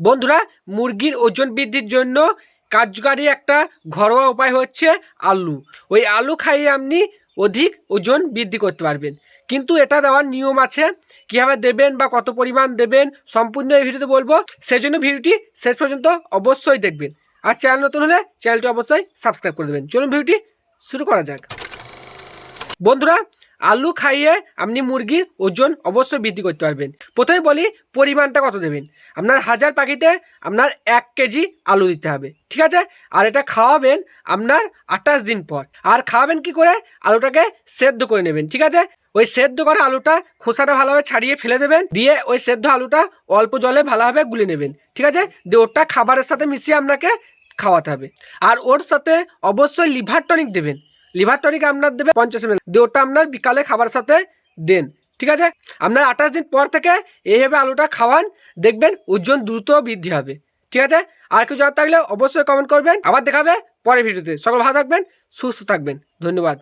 বন্ধুরা, মুরগির ওজন বৃদ্ধির জন্য কার্যকারী একটা ঘরোয়া উপায় হচ্ছে আলু। ওই আলু খাইয়ে আপনি অধিক ওজন বৃদ্ধি করতে পারবেন। কিন্তু এটা দেওয়ার নিয়ম আছে, কীভাবে দেবেন বা কত পরিমাণ দেবেন সম্পূর্ণ এই ভিডিওতে বলব। সেজন্য ভিডিওটি শেষ পর্যন্ত অবশ্যই দেখবেন। আর চ্যানেল নতুন হলে চ্যানেলটি অবশ্যই সাবস্ক্রাইব করে দেবেন। চলুন ভিডিওটি শুরু করা যাক। বন্ধুরা আলু খাইয়ে আপনি মুরগির ওজন অবশ্যই বৃদ্ধি করতে পারবেন। প্রথমে বলি পরিমাণটা কত দেবেন? আপনার হাজার পাখিতে আপনার এক কেজি আলু দিতে হবে, ঠিক আছে? আর এটা খাওয়াবেন আপনার আঠাশ দিন পর। আর খাওয়াবেন কি করে? আলুটাকে সেদ্ধ করে নেবেন, ঠিক আছে? ওই সেদ্ধ করা আলুটা খোসাটা ভালোভাবে ছাড়িয়ে ফেলে দেবেন, দিয়ে ওই সেদ্ধ আলুটা অল্প জলে ভালোভাবে গুলে নেবেন, ঠিক আছে? দিয়ে ওটা খাবারের সাথে মিশিয়ে আপনাকে খাওয়াতে হবে। আর ওর সাথে অবশ্যই লিভার টনিক দেবেন লিভার টনিক আপনার দেবে পঞ্চাশ এম দিয়ে ওটা আপনার বিকালে খাবার সাথে দেন, ঠিক আছে? আপনার আঠাশ দিন পর থেকে এইভাবে আলুটা খাওয়ান, দেখবেন ওজন দ্রুত বৃদ্ধি হবে, ঠিক আছে? আর কিছু জানার থাকলে অবশ্যই কমেন্ট করবেন। আবার দেখাবে পরের ভিডিওতে। সকল ভালো থাকবেন, সুস্থ থাকবেন। ধন্যবাদ।